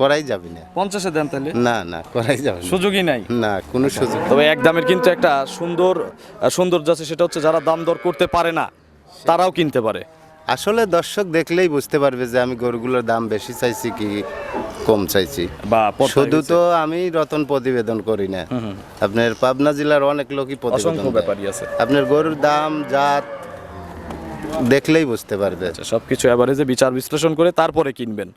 করাই যাবে না। পঞ্চাশে দেন তাহলে? না না করাই যাবে না। সুযোগই নাই? না কোনো সুযোগ তবে এক দামের কিন্তু একটা সুন্দর সৌন্দর্য আছে সেটা হচ্ছে যারা দাম দর করতে পারে না তারাও কিনতে পারে। আসলে দর্শক দেখলেই বুঝতে পারবে যে আমি গরুগুলোর দাম বেশি চাইছি কি কম চাইছি। বা শুধু তো আমি রতন প্রতিবেদন করি না। আপনার পাবনা জেলার অনেক লোকই প্রতিবেদন অসংখ্য ব্যাপারই আছে। আপনার গরুর দাম জাত দেখলেই বুঝতে পারবে। আচ্ছা সবকিছু যে বিচার বিশ্লেষণ করে তারপরে কিনবেন।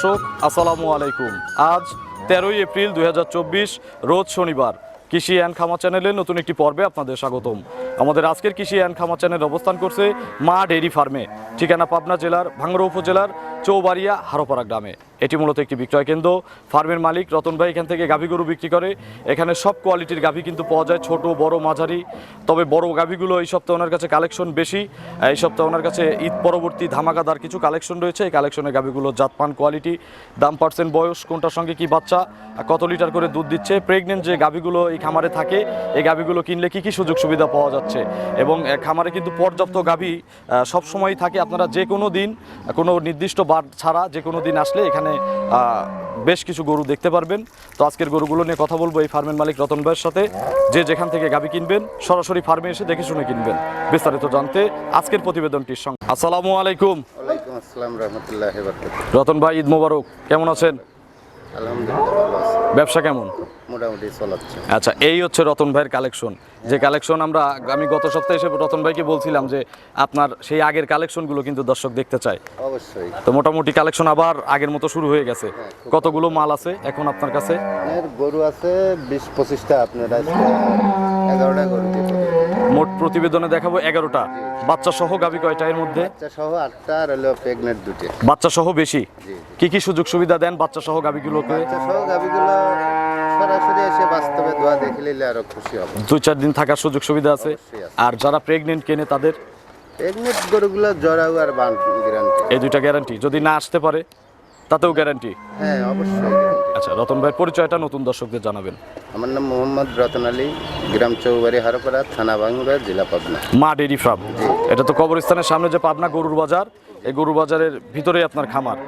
দর্শক, আসসালামু আলাইকুম। আজ তেরোই এপ্রিল দুই হাজার চব্বিশ, রোজ শনিবার। কৃষি অ্যান্ড খামা চ্যানেলের নতুন একটি পর্বে আপনাদের স্বাগতম। আমাদের আজকের কৃষি অ্যান্ড খামার চ্যানেল অবস্থান করছে মা ডেইরি ফার্মে। ঠিকানা পাবনা জেলার ভাঙ্গড়া উপজেলার চৌবাড়িয়া হারোপাড়া গ্রামে। এটি মূলত একটি বিক্রয় কেন্দ্র। ফার্মের মালিক রতন ভাই এখান থেকে গাভী গরু বিক্রি করে। এখানে সব কোয়ালিটির গাভী কিন্তু পাওয়া যায়, ছোট, বড়, মাঝারি। তবে বড় গাভীগুলো এই সপ্তাহে ওনার কাছে কালেকশন বেশি। এই সপ্তাহে ওনার কাছে ঈদ পরবর্তী ধামাকাদার কিছু কালেকশন রয়েছে। এই কালেকশনের গাভীগুলো জাতমান, কোয়ালিটি, দাম পার্সেন্ট, বয়স, কোনটার সঙ্গে কি বাচ্চা কত লিটার করে দুধ দিচ্ছে। প্রেগনেন্ট যে গাভীগুলো এই খামারে থাকে, এই গাভীগুলো কিনলে কি কি সুযোগ সুবিধা পাওয়া যাচ্ছে? এবং খামারে কিন্তু পর্যাপ্ত গাভী সব সময় থাকে। আপনারা যে কোনো দিন কোনো নির্দিষ্ট বার ছাড়া যে কোনো দিন আসলে এখানে বেশ কিছু গরু দেখতে পারবেন। তো আজকের গরুগুলো নিয়ে কথা বলব এই ফার্মের মালিক রতন ভাইয়ের সাথে। যে যেখান থেকে গাভী কিনবেন সরাসরি ফার্মে এসে দেখে শুনে কিনবেন। বিস্তারিত জানতে আজকের প্রতিবেদনটির সঙ্গে আসসালামু আলাইকুম। আসসালাম রহমতুল্লাহ রতন ভাই ঈদ মোবারক। কেমন আছেন? ব্যবসা কেমন? মোটামুটি চলাচ্ছে। আচ্ছা এই হচ্ছে রতন ভাইয়ের কালেকশন। যে কালেকশন আমরা আমি গত সপ্তাহে এসে রতন ভাইকে বলছিলাম যে আপনার সেই আগের কালেকশনগুলো কিন্তু দর্শক দেখতে চায়। অবশ্যই। তো মোটামুটি কালেকশন আবার আগের মতো শুরু হয়ে গেছে। কতগুলো মাল আছে এখন আপনার কাছে? গরু আছে বিশ পঁচিশটা আপনার এগারোটা গরু। মোট প্রতিবেদনে দেখাবো এগারোটা। বাচ্চা সহ গাভী কয়টা এর মধ্যে? বাচ্চা সহ আটটা আর হলো প্রেগনেন্ট দুটি। বাচ্চা সহ বেশি কি কি সুযোগ সুবিধা দেন বাচ্চা সহ গাভীগুলোকে বাচ্চা সহ গাভিগুলো সরাসরি এসে বাস্তবে দোয়া দেখে নিলে আরও খুশি হব। দুই চার দিন থাকার সুযোগ সুবিধা আছে? আর যারা প্রেগনেন্ট কেনে তাদের? প্রেগনেন্ট গরুগুলো জরাউ আর বান গ্যারান্টি এই দুইটা গ্যারান্টি যদি না আসতে পারে তাতেও গ্যারান্টি হ্যাঁ অবশ্যই আচ্ছা রতন ভাইয়ের পরিচয়টা নতুন দর্শকদের জানাবেন। আমার নাম মোহাম্মদ রতন আলী গ্রাম চৌবাড়ি হারোপাড়া থানা বাংলা জেলা পাবনা। মা ডেরি ফার্ম। এটা তো কবরস্থানের সামনে যে পাবনা গরুর বাজার এই গরুর বাজারের ভিতরেই আপনার খামার।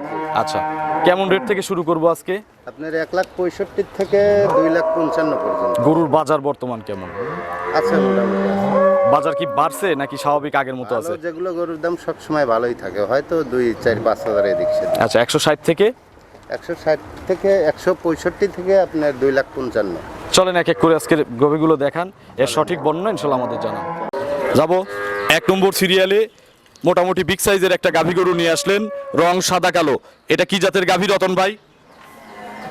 আচ্ছা কেমন রেট থেকে শুরু করব আজকে? আপনার এক লাখ পঁয়ষট্টি থেকে দুই লাখ পঞ্চান্ন পর্যন্ত। গরুর বাজার বর্তমান কেমন? আচ্ছা মোটামুটি। বাজার কি বাড়ছে নাকি স্বাভাবিক আগের মতো আছে? যেগুলো গরুর দাম সবসময় ভালোই থাকে। হয়তো দুই চার পাঁচ হাজার এদিক সেদিক। আচ্ছা একশো ষাট থেকে? একশো ষাট থেকে একশো পঁয়ষট্টি থেকে আপনার দুই লাখ পঞ্চান্ন। চলেন এক এক করে আজকের গরুগুলো দেখান। এর সঠিক বর্ণনা ইনশাল্লাহ আমাদের জানান। যাব। এক নম্বর সিরিয়ালে মোটামুটি বিগ সাইজের একটা গাভী গরু নিয়ে আসলেন রং সাদা কালো। এটা কি জাতের গাভী রতন ভাই?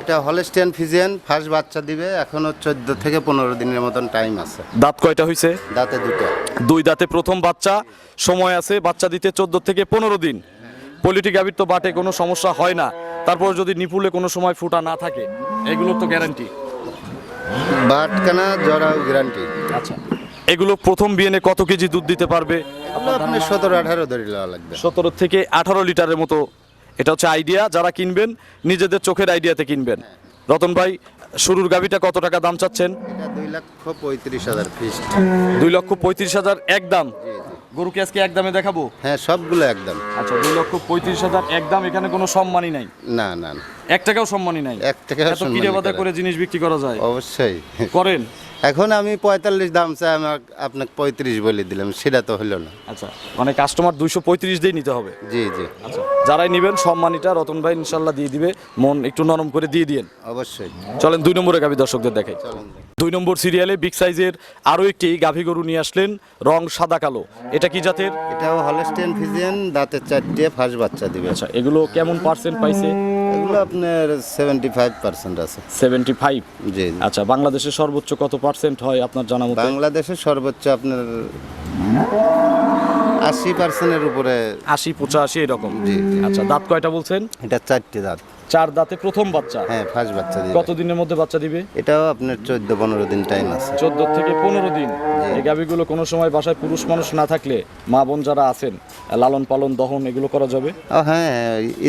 এটা হলেস্টিয়ান ফিজিয়ান ফার্স্ট বাচ্চা দিবে এখনও চোদ্দ থেকে পনেরো দিনের মতন টাইম আছে। দাঁত কয়টা হয়েছে দাঁতে দুটো। দুই দাঁতে প্রথম বাচ্চা সময় আছে বাচ্চা দিতে চোদ্দ থেকে পনেরো দিন। পলিটি গাভীর তো বাটে কোনো সমস্যা হয় না। তারপর যদি নিপুলে কোনো সময় ফুটা না থাকে এগুলোর তো গ্যারান্টি বাটকানা জরাও গ্যারান্টি আচ্ছা। এগুলো প্রথম বিয়েনে কত কেজি দুধ দিতে পারবে? আপনি সতেরো আঠারো ধরে লাগবে। সতেরো থেকে আঠারো লিটারের মতো এটা হচ্ছে আইডিয়া যারা কিনবেন নিজেদের চোখের আইডিয়াতে কিনবেন। রতন ভাই শুরুর গাভিটা কত টাকা দাম চাচ্ছেন? দুই লক্ষ পঁয়ত্রিশ হাজার দুই লক্ষ পঁয়ত্রিশ হাজার এক দাম। গরুকে আজকে এক দামে দেখাবো? হ্যাঁ সবগুলো একদম আচ্ছা দুই লক্ষ পঁয়ত্রিশ হাজার এক দাম এখানে কোনো সম্মানই নাই। না না এক টাকাও সম্মানই নাই। এক করা। করে জিনিস বিক্রি করা যায়? অবশ্যই। করেন। এখন আমি পঁয়তাল্লিশ দাম চাই আমার আপনাকে পঁয়ত্রিশ বলে দিলাম সেটা তো হলো না। আচ্ছা মানে কাস্টমার দুইশো পঁয়ত্রিশ দিয়ে নিতে হবে? জি জি। আচ্ছা যারাই নেবেন সম্মানিটা রতন ভাই ইনশাল্লাহ দিয়ে দিবে মন একটু নরম করে দিয়ে দিয়েন। অবশ্যই। চলেন দুই নম্বরে গাভী দর্শকদের দেখাই। চলুন। দুই নম্বর সিরিয়ালে বিগ সাইজের আরও একটি গাভী গরু নিয়ে আসলেন রং সাদা কালো। এটা কি জাতের? এটাও হলস্টেন ফিজিয়ান দাঁতের চারটে ফার্স্ট বাচ্চা দিবে। আচ্ছা এগুলো কেমন পার্সেন্ট পাইছে? এগুলো আপনার সেভেন্টি ফাইভ পার্সেন্ট আছে। সেভেন্টি ফাইভ জি। আচ্ছা বাংলাদেশের সর্বোচ্চ কত পার্সেন্ট হয় আপনার জানা মতো? বাংলাদেশের সর্বোচ্চ আপনার আশি পার্সেন্টের উপরে। আশি পঁচাশি এরকম। জি। আচ্ছা দাঁত কয়টা বলছেন? এটা চারটে দাঁত। চার দাঁতে প্রথম বাচ্চা? হ্যাঁ ফার্স্ট বাচ্চা দিবে। কত দিনের মধ্যে বাচ্চা দিবে? এটাও আপনার চোদ্দ পনেরো দিন টাইম আছে। চোদ্দ থেকে পনেরো দিন। এই গাভীগুলো কোনো সময় বাসায় পুরুষ মানুষ না থাকলে মা বোন যারা আছেন লালন পালন দহন এগুলো করা যাবে? হ্যাঁ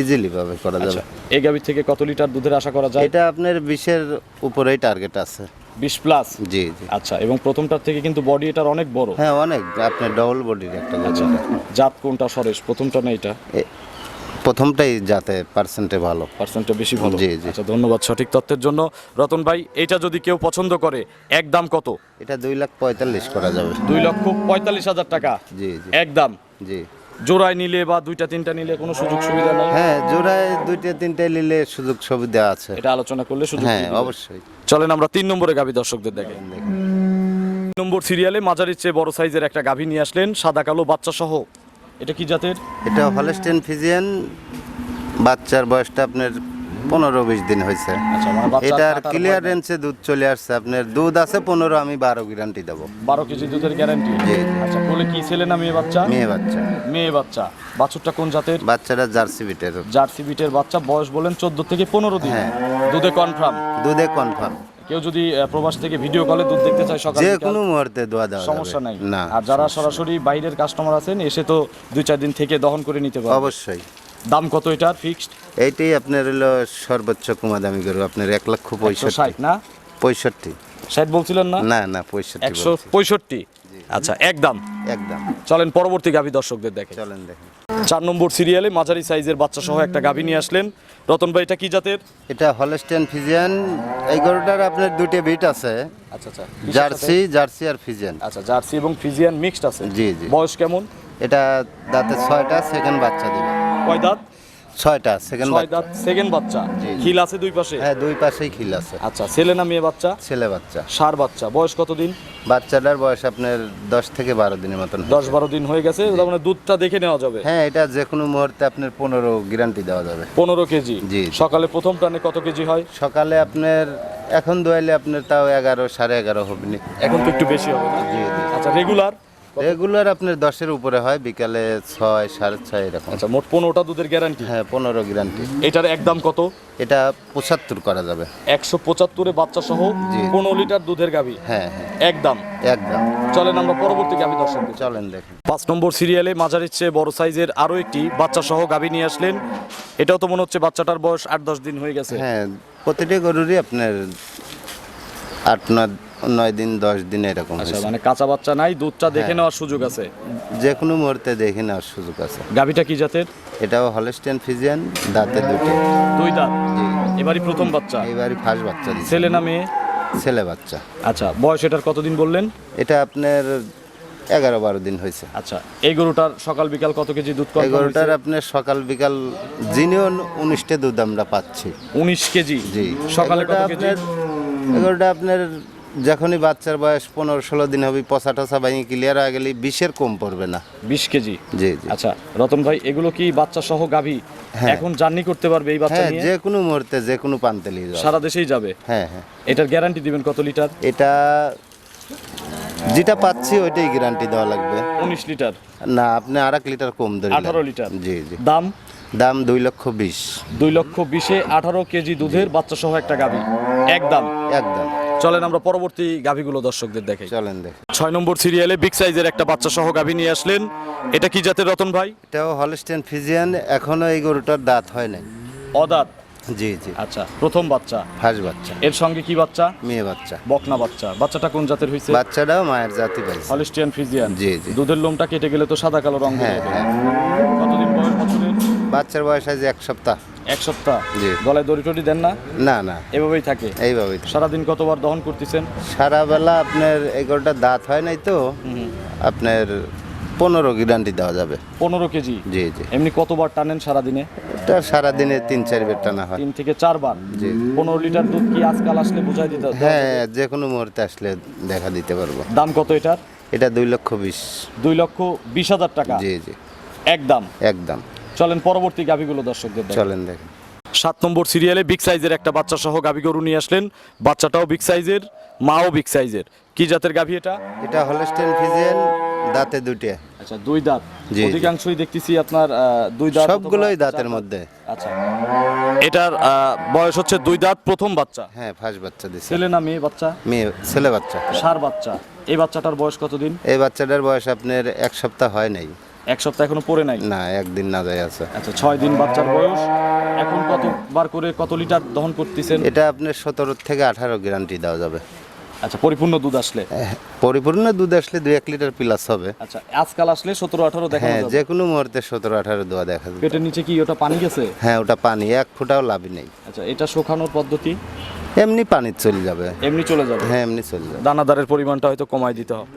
ইজিলি ভাবে করা যাবে। আচ্ছা এই গাভী থেকে কত লিটার দুধের আশা করা যায়? এটা আপনার বিশের উপরেই টার্গেট আছে। বিশ প্লাস জি জি। আচ্ছা এবং প্রথমটার থেকে কিন্তু বডি এটার অনেক বড়? হ্যাঁ অনেক। আপনার ডবল বডির একটা আচ্ছা জাত কোনটা সরেশ? প্রথমটা না এটা? প্রথমটাই যাতে পার্সেন্টে ভালো। পার্সেন্টটা বেশি ভালো? জি, জি। আচ্ছা ধন্যবাদ সঠিক তথ্যের জন্য। রতন ভাই এটা যদি কেউ পছন্দ করে একদম কত? এটা দুই লাখ পঁয়তাল্লিশ করা যাবে। দুই লক্ষ পঁয়তাল্লিশ হাজার টাকা। জি জি। একদম জি। জোড়ায় নিলে বা দুইটা তিনটা নিলে কোনো সুযোগ সুবিধা নেই? হ্যাঁ জোড়ায় দুইটা তিনটা নিলে সুযোগ সুবিধা আছে। এটা আলোচনা করলে সুযোগ হ্যাঁ অবশ্যই। চলেন আমরা তিন নম্বরে গাবি দর্শকদের দেখে। তিন নম্বর সিরিয়ালে মাঝারির চেয়ে বড় সাইজের একটা গাভী নিয়ে আসলেন সাদা কালো বাচ্চা সহ এটা কি জাতের? এটা হলস্টেন ফিজিয়ান বাচ্চার বয়সটা আপনার পনেরো বিশ দিন হয়েছে। আচ্ছা মানে এটার ক্লিয়ারেন্সে দুধ চলে আসছে। আপনার দুধ আছে পনেরো আমি বারো গ্যারান্টি দেবো। বারো কেজি দুধের গ্যারান্টি আচ্ছা বলে কি ছেলে না মেয়ে বাচ্চা? মেয়ে বাচ্চা। মেয়ে বাচ্চা। বাছুরটা কোন জাতের? বাচ্চারা জার্সি বিটের। জার্সি বিটের বাচ্চা বয়স বলেন চোদ্দ থেকে পনেরো দিন। হ্যাঁ। দুধে কনফার্ম দুধে কনফার্ম কেউ যদি প্রবাস থেকে ভিডিও কলে দুধ দেখতে চায় সকাল যে কোনো মুহূর্তে দোয়া দেওয়া সমস্যা নাই। না আর যারা সরাসরি বাইরের কাস্টমার আছেন এসে তো দুই চার দিন থেকে দহন করে নিতে পারবে। অবশ্যই। দাম কত এটার ফিক্সড এইটাই আপনার হলো সর্বোচ্চ কুমা দামি গরু আপনার এক লক্ষ পঁয়ষট্টি। ষাট না? পঁয়ষট্টি। ষাট বলছিলেন না? না না পঁয়ষট্টি একশো। পঁয়ষট্টি? আচ্ছা একদম। একদম। চলেন পরবর্তী গাভী দর্শকদের দেখে চলেন দেখেন। চার নম্বর সিরিয়ালে মাঝারি সাইজের বাচ্চা সহ একটা গাভী নিয়ে আসলেন। রতন ভাই এটা কি জাতের? এটা হলস্টেন ফিজিয়ান। এই গরুটার আপনার দুটো বিট আছে। আচ্ছা আচ্ছা। জার্সি জার্সি আর ফিজিয়ান। আচ্ছা জার্সি এবং ফিজিয়ান মিক্সড আছে। জি, জি। বয়স কেমন? এটা দাঁতে ছয়টা সেকেন্ড বাচ্চা দিবে। কয় দাঁত? ছয়টা সেকেন্ড ছয় দাঁত সেকেন্ড বাচ্চা। খিল আছে দুই পাশে? হ্যাঁ দুই পাশেই খিল আছে। আচ্ছা ছেলে না মেয়ে বাচ্চা? ছেলে বাচ্চা। সার বাচ্চা। বয়স কতদিন? বাচ্চাটার বয়স আপনার দশ থেকে বারো দিনের মতন দশ বারো দিন হয়ে গেছে তার মানে দুধটা দেখে নেওয়া যাবে। হ্যাঁ এটা যে কোনো মুহূর্তে আপনার পনেরো গ্যারান্টি দেওয়া যাবে। পনেরো কেজি? জি। সকালে প্রথম টানে কত কেজি হয়? সকালে আপনার এখন দোয়াইলে আপনার তাও এগারো সাড়ে এগারো হবে না। এখন তো একটু বেশি হবে জি জি। আচ্ছা রেগুলার রেগুলার আপনার দশের উপরে হয় বিকালে ছয় সাড়ে ছয় এরকম। আচ্ছা মোট পনেরোটা দুধের গ্যারান্টি হ্যাঁ পনেরো গ্যারান্টি এটার একদম কত? এটা পঁচাত্তর করা যাবে। একশো পঁচাত্তরে বাচ্চা সহ পনেরো লিটার দুধের গাভী? হ্যাঁ হ্যাঁ। একদম একদম চলেন আমরা পরবর্তী গাভী দর্শক চলেন দেখেন পাঁচ নম্বর সিরিয়ালে মাঝারির চেয়ে বড় সাইজের আরও একটি বাচ্চা সহ গাভী নিয়ে আসলেন। এটাও তো মনে হচ্ছে বাচ্চাটার বয়স আট দশ দিন হয়ে গেছে। হ্যাঁ প্রতিটি গরুরই আপনার আট নয় নয় দিন দশ দিন এরকম আচ্ছা হয়েছে। মানে কাঁচা বাচ্চা নাই দুধটা দেখে হ্যাঁ। নেওয়ার সুযোগ আছে? যে কোনো মুহূর্তে দেখে নেওয়ার সুযোগ আছে। গাভীটা কি জাতের? এটাও হলস্টেন ফিজিয়ান দাঁতে দুটো। দুই দাঁত? এবারই প্রথম বাচ্চা? এইবারই ফার্স্ট বাচ্চা দিচ্ছে। ছেলে না মেয়ে? ছেলে বাচ্চা। আচ্ছা বয়স এটার কতদিন বললেন? এটা আপনার এগারো বারো দিন হয়েছে। আচ্ছা এই গরুটার সকাল বিকাল কত কেজি দুধ এই গরুটার আপনার সকাল বিকাল জিনিও উনিশটা দুধ আমরা পাচ্ছি। উনিশ কেজি? জি। সকালে কত এগুলোটা কেজি? আপনার এগুলোটা আপনার যখনই বাচ্চার বয়স পনেরো ষোলো দিন হবে পচা টসা ভাঙি ক্লিয়ার হয়ে গেলে বিশের কম পড়বে না। বিশ কেজি? জি জি। আচ্ছা রতন ভাই এগুলো কি বাচ্চা সহ গাভী? হ্যাঁ। এখন জার্নি করতে পারবে এই বাচ্চা হ্যাঁ নিয়ে? যে কোনো মুহূর্তে যে কোনো পান্তে নিয়ে যাওয়া সারা দেশেই যাবে? হ্যাঁ হ্যাঁ। এটার গ্যারান্টি দিবেন কত লিটার? এটা যেটা পাচ্ছি ওইটাই গ্যারান্টি দেওয়া লাগবে। উনিশ লিটার? না আপনি আর এক লিটার কম ধরে 18 লিটার। জি জি। দাম? দাম দুই লক্ষ বিশ। দুই লক্ষ বিশে আঠারো কেজি দুধের বাচ্চা সহ একটা গাভী। একদম একদম চলেন আমরা পরবর্তী গাভীগুলো দর্শকদের দেখাই। চলেন দেখ। ছয় নম্বর সিরিয়ালে বিগ সাইজের একটা বাচ্চা সহ গাভী নিয়ে আসলেন। এটা কি জাতের রতন ভাই? এটাও হলস্টেন ফিজিয়ান এখনও এই গরুটার দাঁত হয় নাই। অদাত? জি জি। আচ্ছা প্রথম বাচ্চা। ফার্স্ট বাচ্চা। এর সঙ্গে কি বাচ্চা? মেয়ে বাচ্চা। বকনা বাচ্চা। বাচ্চাটা কোন জাতের হয়েছে বাচ্চাটাও মায়ের জাতি পাইছে। হলিস্টিয়ান ফিজিয়ান জি, জি। দুধের লোমটা কেটে গেলে তো সাদা কালো রং হ্যাঁ হয়ে হ্যাঁ। কতদিন বয়স বছরের? বাচ্চার বয়স আছে এক সপ্তাহ। এক সপ্তাহ। জি। গলায় দড়ি টড়ি দেন না? না না। এভাবেই থাকে? এইভাবেই। সারাদিন কতবার দহন করতেছেন? সারা বেলা আপনার এই গরুটার দাঁত হয় নাই তো আপনার পনেরো গ্যারান্টি দেওয়া যাবে। পনেরো কেজি? জি জি। এমনি কতবার টানেন সারাদিনে? এটা সারাদিনে তিন চার বের টানা হয়। তিন থেকে চারবার জি। পনেরো লিটার দুধ কি আজকাল আসলে বুঝাই দিতে হবে? হ্যাঁ যে কোনো মুহূর্তে আসলে দেখা দিতে পারব। দাম কত এটার? এটা দুই লক্ষ বিশ। দুই লক্ষ বিশ হাজার টাকা? জি জি। একদম। একদম। চলেন পরবর্তী গাভিগুলো দর্শকদের চলেন দেখেন। সাত নম্বর সিরিয়ালে বিগ সাইজের একটা বাচ্চা সহ গাভি গরু নিয়ে আসলেন। বাচ্চাটাও বিগ সাইজের মাও বিগ সাইজের কি জাতের গাভি এটা? এটা হলস্টেন ফিজিয়ান দাঁতে দুটে আচ্ছা দুই দাঁত। অধিকাংশই দেখতেছি আপনার দুই দাঁত সবগুলোই দাঁতের মধ্যে। আচ্ছা। এটার বয়স হচ্ছে দুই দাঁত প্রথম বাচ্চা। হ্যাঁ ফার্স্ট বাচ্চা দিছে। ছেলে না মেয়ে বাচ্চা? মেয়ে ছেলে বাচ্চা। সার বাচ্চা। এই বাচ্চাটার বয়স কতদিন? এই বাচ্চাটার বয়স আপনার এক সপ্তাহ হয় নাই। এক সপ্তাহ এখনও পরে নাই? না একদিন না যায় আছে। আচ্ছা ছয় দিন বাচ্চার বয়স। এখন কতবার করে কত লিটার দহন করতেছেন? এটা আপনার সতেরো থেকে আঠারো গ্যারান্টি দেওয়া যাবে। আচ্ছা পরিপূর্ণ দুধ আসলে? পরিপূর্ণ দুধ আসলে দুই এক লিটার প্লাস হবে। আচ্ছা আজকাল আসলে সতেরো আঠারো দেখা হ্যাঁ যে কোনো মুহূর্তে সতেরো আঠারো দেওয়া দেখা যাবে। পেটের নিচে কি ওটা পানি গেছে? হ্যাঁ ওটা পানি এক ফুটাও লাভই নেই। আচ্ছা এটা শুকানোর পদ্ধতি? এমনি পানি চলে যাবে। এমনি চলে যাবে? হ্যাঁ এমনি চলে যাবে। দানাদারের পরিমাণটা হয়তো কমাই দিতে হবে।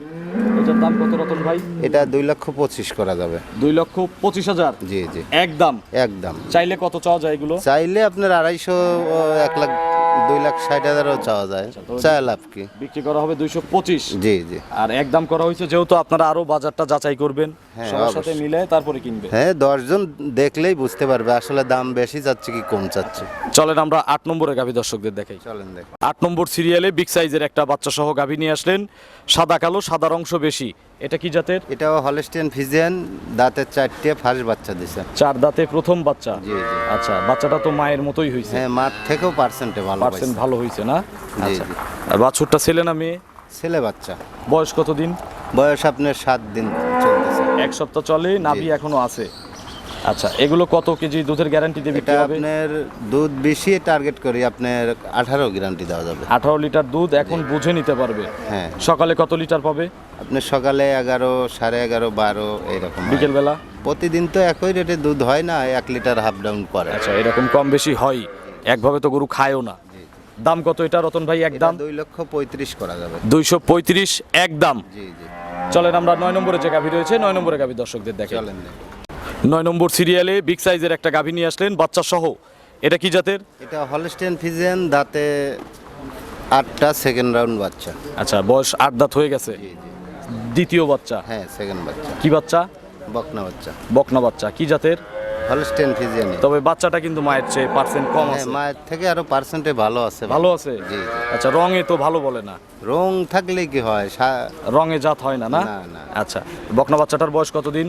এটার দাম কত রতন ভাই? এটা দুই লক্ষ পঁচিশ করা যাবে। দুই লক্ষ পঁচিশ হাজার? জি জি। একদম? একদম। চাইলে কত চাওয়া যায় এগুলো? চাইলে আপনার আড়াইশো এক লাখ দুই লাখ ষাট হাজারও চাওয়া যায়। আচ্ছা, চায় লাভ কি? বিক্রি করা হবে দুইশো পঁচিশ? জি জি। আর একদম করা হয়েছে যেহেতু আপনারা আরও বাজারটা যাচাই করবেন হ্যাঁ, সবার সাথে মিলে তারপরে কিনবে হ্যাঁ দশজন দেখলেই বুঝতে পারবে আসলে দাম বেশি যাচ্ছে কি কম যাচ্ছে। চলেন আমরা আট নম্বরে গাভী দর্শকদের দেখাই। চলেন দেখ। আট নম্বর সিরিয়ালে বিগ সাইজের একটা বাচ্চা সহ গাভী নিয়ে আসলেন সাদা কালো সাদার অংশ বেশি এটা কি জাতের? এটাও হলস্টিয়ান ফিজিয়ান দাঁতে চারটে ফার্স্ট বাচ্চা দিছে। চার দাঁতে প্রথম বাচ্চা? আচ্ছা বাচ্চাটা তো মায়ের মতোই হয়েছে হ্যাঁ মার থেকেও পার্সেন্টে ভালো পার্সেন্ট ভালো হয়েছে না? আচ্ছা। আর বাছুরটা ছেলে না মেয়ে? ছেলে বাচ্চা। বয়স কতদিন? বয়স আপনার সাত দিন চলতেছে। এক সপ্তাহ চলে নাভি এখনও আছে। আচ্ছা এগুলো কত কেজি দুধের গ্যারান্টি দেবে এটা আপনার দুধ বেশি টার্গেট করি আপনার আঠারো গ্যারান্টি দেওয়া যাবে। আঠারো লিটার দুধ এখন বুঝে নিতে পারবে। হ্যাঁ। সকালে কত লিটার পাবে? আপনার সকালে এগারো সাড়ে এগারো বারো এরকম। বিকেলবেলা? প্রতিদিন তো একই রেটে দুধ হয় না এক লিটার হাফ ডাউন করে। আচ্ছা এরকম কম বেশি হয়। একভাবে তো গরু খায়ও না। দাম কত এটা রতন ভাই এটা একদম দুই লক্ষ পঁয়ত্রিশ করা যাবে। দুইশো পঁয়ত্রিশ একদম জি জি। চলেন আমরা নয় নম্বরে যে গাভী রয়েছে নয় নম্বরে গাভী দর্শকদের দেখে। চলেন দেখি। নয় নম্বর সিরিয়ালে বিগ সাইজের একটা গাভী নিয়ে আসলেন বাচ্চা সহ এটা কি জাতের? এটা হলস্টেন ফিজিয়ান দাঁতে আটটা সেকেন্ড রাউন্ড বাচ্চা। আচ্ছা বয়স আট দাঁত হয়ে গেছে। দ্বিতীয় বাচ্চা। হ্যাঁ সেকেন্ড বাচ্চা। কি বাচ্চা? বকনা বাচ্চা। বকনা বাচ্চা। কি জাতের? Holstein Friesian. তবে বাচ্চাটা কিন্তু মায়ের চেয়ে পার্সেন্ট কম হ্যাঁ আছে। মায়ের থেকে আরও পার্সেন্টে ভালো আছে। ভালো আছে? জি আচ্ছা রঙে তো ভালো বলে না। রং থাকলে কি হয়? রঙে জাত হয় না না। আচ্ছা বকনা বাচ্চাটার বয়স কতদিন?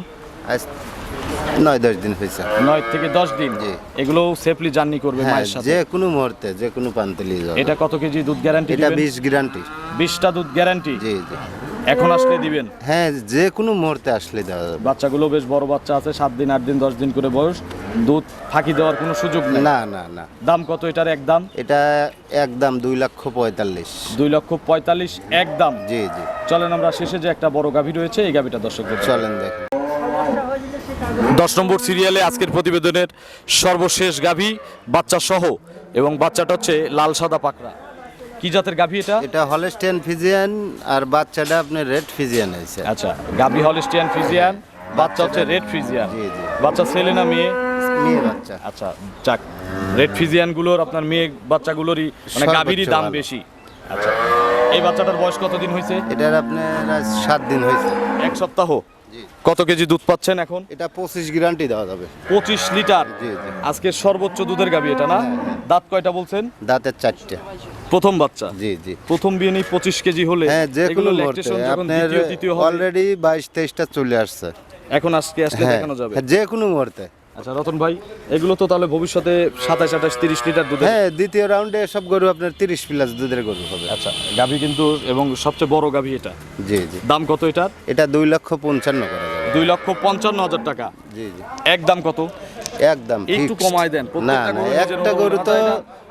নয় দশ দিন হয়েছে। নয় থেকে দশ দিন? জি। এগুলো সেফলি জার্নি করবে হ্যাঁ মায়ের সাথে? যে কোনো মুহূর্তে যে কোনো প্রান্তে নিয়ে যাবে এটা কত কেজি দুধ গ্যারান্টি এটা দিবেন? বিশ গ্যারান্টি বিশটা দুধ গ্যারান্টি জি জি। এখন আসলে দিবেন? হ্যাঁ যে কোনো মুহূর্তে আসলে দেওয়া যাবে। বাচ্চাগুলো বেশ বড় বাচ্চা আছে সাত দিন আট দিন দশ দিন করে বয়স। দুধ ফাঁকি দেওয়ার কোনো সুযোগ নেই? না না না। দাম কত এটার একদম এটা একদম দুই লক্ষ পঁয়তাল্লিশ। দুই লক্ষ পঁয়তাল্লিশ একদম জি জি। চলেন আমরা শেষে যে একটা বড় গাভী রয়েছে এই গাভীটা দর্শকদের। চলেন দেখেন দশ নম্বর সিরিয়ালে আজকের প্রতিবেদনের সর্বশেষ গাভী বাচ্চা সহ এবং বাচ্চাটা হচ্ছে লাল সাদা পাকড়া। কি জাতের গাভী এটা? এটা হলস্টেন ফিজিয়ান আর বাচ্চাটা আপনার রেড ফিজিয়ান হয়েছে। আচ্ছা গাভী হলিস্টিয়ান ফ্রিজিয়ান বাচ্চা হচ্ছে রেড জি। বাচ্চা ছেলে না মেয়ে? মেয়ে বাচ্চা। আচ্ছা যাক রেড ফিজিয়ানগুলোর আপনার মেয়ে বাচ্চাগুলোরই মানে গাভীরই দাম বেশি। আচ্ছা এই বাচ্চাটার বয়স কতদিন হয়েছে? এটার আপনার সাত দিন হয়েছে। এক সপ্তাহ। কত কেজি দুধ পাচ্ছেন এখন? এটা পঁচিশ গ্যারান্টি দেওয়া যাবে। পঁচিশ লিটার? আজকের সর্বোচ্চ দুধের গাবি এটা না? দাঁত কয়টা বলছেন? দাঁতের চারটে। প্রথম বাচ্চা? জি জি। প্রথম বিয়ে নেই পঁচিশ কেজি হলে। হ্যাঁ যে কোনো অলরেডি বাইশ তেইশটা চলে আসছে। এখন আজকে আসলে হ্যাঁ। দেখানো যাবে। হ্যাঁ, যে কোনো মুহূর্তে। আচ্ছা রতন ভাই এগুলো তো তাহলে ভবিষ্যতে সাতাশ আঠাশ তিরিশ লিটার দুধ হ্যাঁ দ্বিতীয় রাউন্ডে সব গরু আপনার তিরিশ প্লাস দুধের গরু হবে। আচ্ছা গাভী কিন্তু এবং সবচেয়ে বড় গাভী এটা। জি জি। দাম কত এটার? এটা দুই লক্ষ পঞ্চান্ন করা যাবে। দুই লক্ষ পঞ্চান্ন হাজার টাকা। জি জি। এক দাম কত? একদম একটু। কমায় দেন। না না একটা গরু তো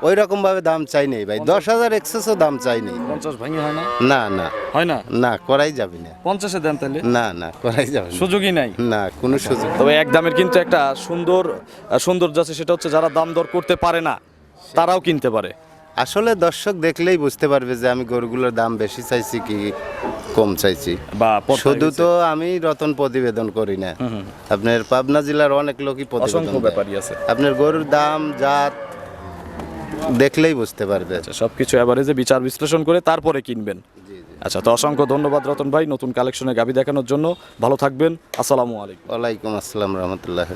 ওই রকম ভাবে দাম চাই নেই ভাই। দশ হাজার এক্সেসও দাম চাই নেই। পঞ্চাশ ভাঙি হয় না? না না। হয় না? না করাই যাবে না। পঞ্চাশে দেন তাহলে? না না করাই যাবে সুযোগই নাই? না কোনো সুযোগ তবে এক দামের কিন্তু একটা সুন্দর সৌন্দর্য আছে সেটা হচ্ছে যারা দাম দর করতে পারে না তারাও কিনতে পারে। আসলে দর্শক দেখলেই বুঝতে পারবে যে আমি গরুগুলোর দাম বেশি চাইছি কি কম চাইছি। বা শুধু তো আমি রতন প্রতিবেদন করি না। আপনার পাবনা জেলার অনেক লোকই অসংখ্য ব্যাপারই আছে। আপনার গরুর দাম জাত দেখলেই বুঝতে পারবে। আচ্ছা সবকিছু এভারেজে বিচার বিশ্লেষণ করে তারপরে কিনবেন। আচ্ছা তো অসংখ্য ধন্যবাদ রতন ভাই নতুন কালেকশনে গাবি দেখানোর জন্য। ভালো থাকবেন। আসসালামু আলাইকুম। ওয়ালাইকুম আসসালাম রহমতুল্লাহ।